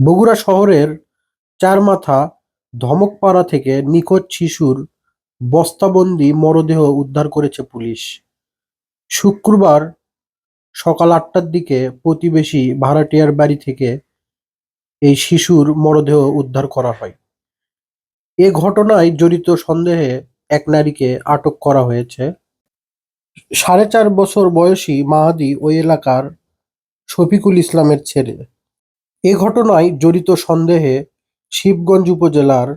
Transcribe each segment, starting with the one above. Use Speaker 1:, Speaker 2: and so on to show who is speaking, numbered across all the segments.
Speaker 1: বগুড়া শহরের চারমাথা ধমকপাড়া থেকে নিখোঁজ শিশুর বস্তাবন্দি মরদেহ উদ্ধার করেছে পুলিশ। শুক্রবার সকাল আটটার দিকে প্রতিবেশী ভাড়াটিয়ার বাড়ি থেকে এই শিশুর মরদেহ উদ্ধার করা হয়। এ ঘটনায় জড়িত সন্দেহে এক নারীকে আটক করা হয়েছে। সাড়ে চার বছর বয়সী মাহাদি ওই এলাকার শফিকুল ইসলামের ছেলে। এ ঘটনায় জড়িত সন্দেহে শিবগঞ্জ উপজেলার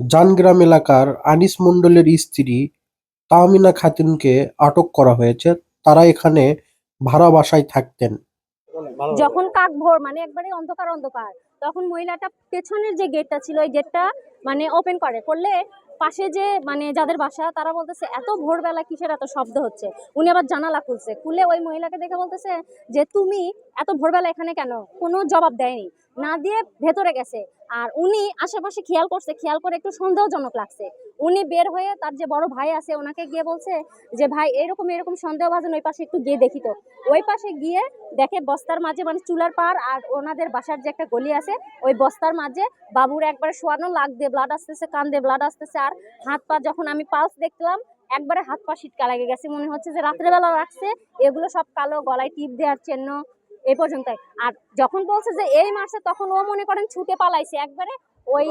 Speaker 1: জানগ্রাম এলাকার আনিস মণ্ডলের স্ত্রী তাহমিনা খাতুনকে আটক করা হয়েছে। তারা এখানে ভাড়া বাসায় থাকতেন।
Speaker 2: যখন কাক ভোর মানে একবারে অন্ধকার অন্ধকার, তখন মহিলাটা পেছনের যে গেটটা ছিল, ওই গেটটা মানে ওপেন করে। করলে পাশে যে মানে যাদের বাসা, তারা বলতেছে, এত ভোরবেলা কিসের এত শব্দ হচ্ছে? উনি আবার জানালা খুলছে। খুলে ওই মহিলাকে দেখে বলতেছে যে, তুমি এত ভোরবেলা এখানে কেন? কোনো জবাব দেয়নি। না দিয়ে ভেতরে গেছে। আর উনি আশেপাশে খেয়াল করছে, খেয়াল করে একটু সন্দেহজনক লাগছে। উনি বের হয়ে তার যে বড় ভাই আছে, ওনাকে গিয়ে বলছে যে, ভাই, এরকম এরকম সন্দেহ সন্দেহভাজন ওই পাশে একটু গিয়ে দেখি তো। ওই পাশে গিয়ে দেখে বস্তার মাঝে মানে চুলার পার আর ওনাদের বাসার যে একটা গলি আছে, ওই বস্তার মাঝে বাবুর একবারে শোয়ানো লাগ দিয়ে ব্লাড আসতেছে, কান দিয়ে ব্লাড আসতেছে। আর হাত পা যখন আমি পালস দেখলাম, একবারে হাত পা শীতকা লেগে গেছে। মনে হচ্ছে যে রাত্রেবেলা রাখছে এগুলো সব কালো গলায় টিপ দেওয়ার চিহ্ন এই পর্যন্তই। আর যখন বলছে যে এই মারছে তখন ও মনে করেন ছুটে পালাইছে। একবারে ওই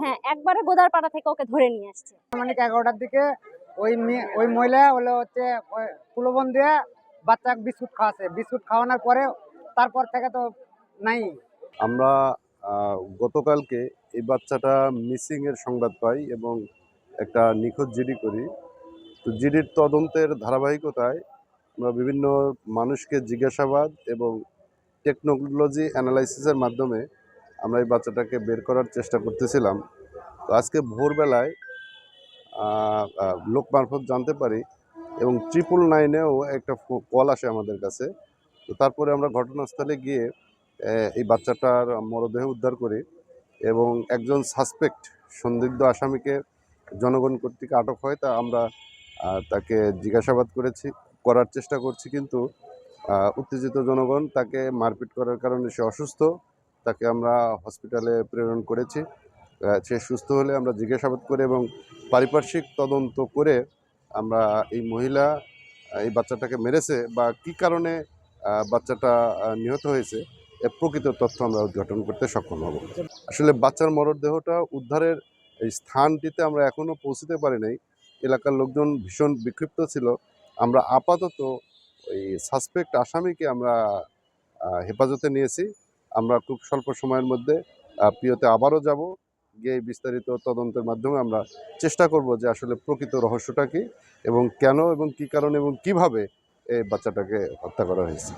Speaker 2: হ্যাঁ একবারে গোদারপাড়া থেকে ওকে ধরে নিয়ে আসছে।
Speaker 3: মানে এগারোটার দিকে ওই মেয়ে ওই মহিলা হলো হচ্ছে ওই কুলবন দিয়ে বাচ্চাকে বিস্কুট খাওয়াছে বিস্কুট খাওয়ানোর পরে তারপর থেকে তো নাই।
Speaker 4: আমরা গতকালকে এই বাচ্চাটা মিসিং এর সংবাদ পাই এবং একটা নিখোঁজ জিডি করি। তো জিডির তদন্তের ধারাবাহিকতায় আমরা বিভিন্ন মানুষকে জিজ্ঞাসাবাদ এবং টেকনোলজি অ্যানালাইসিসের মাধ্যমে আমরা এই বাচ্চাটাকে বের করার চেষ্টা করতেছিলাম। তো আজকে ভোরবেলায় লোক মারফত জানতে পারি এবং ট্রিপল নাইনেও একটা কল আসে আমাদের কাছে। তো তারপরে আমরা ঘটনাস্থলে গিয়ে এই বাচ্চাটার মরদেহ উদ্ধার করি এবং একজন সাসপেক্ট সন্দিগ্ধ আসামিকে জনগণ কর্তৃক আটক হয় তা আমরা তাকে জিজ্ঞাসাবাদ করেছি, করার চেষ্টা করছি কিন্তু উত্তেজিত জনগণ তাকে মারপিট করার কারণে সে অসুস্থ, তাকে আমরা হসপিটালে প্রেরণ করেছি। সে সুস্থ হলে আমরা জিজ্ঞাসাবাদ করে এবং পারিপার্শ্বিক তদন্ত করে আমরা এই মহিলা এই বাচ্চাটাকে মেরেছে বা কি কারণে বাচ্চাটা নিহত হয়েছে এর প্রকৃত তথ্য আমরা উদ্ঘাটন করতে সক্ষম হব। আসলে বাচ্চার মরদেহটা উদ্ধারের এই স্থানটিতে আমরা এখনও পৌঁছতে পারি নাই। এলাকার লোকজন ভীষণ বিক্ষিপ্ত ছিল। আমরা আপাতত ওই সাসপেক্ট আসামিকে আমরা হেফাজতে নিয়েছি। আমরা খুব স্বল্প সময়ের মধ্যে পিওতে প্রিয়তে আবারও যাব। গিয়ে বিস্তারিত তদন্তের মাধ্যমে আমরা চেষ্টা করব যে আসলে প্রকৃত রহস্যটা কী এবং কেন এবং কি কারণে এবং কীভাবে এই বাচ্চাটাকে হত্যা করা হয়েছে।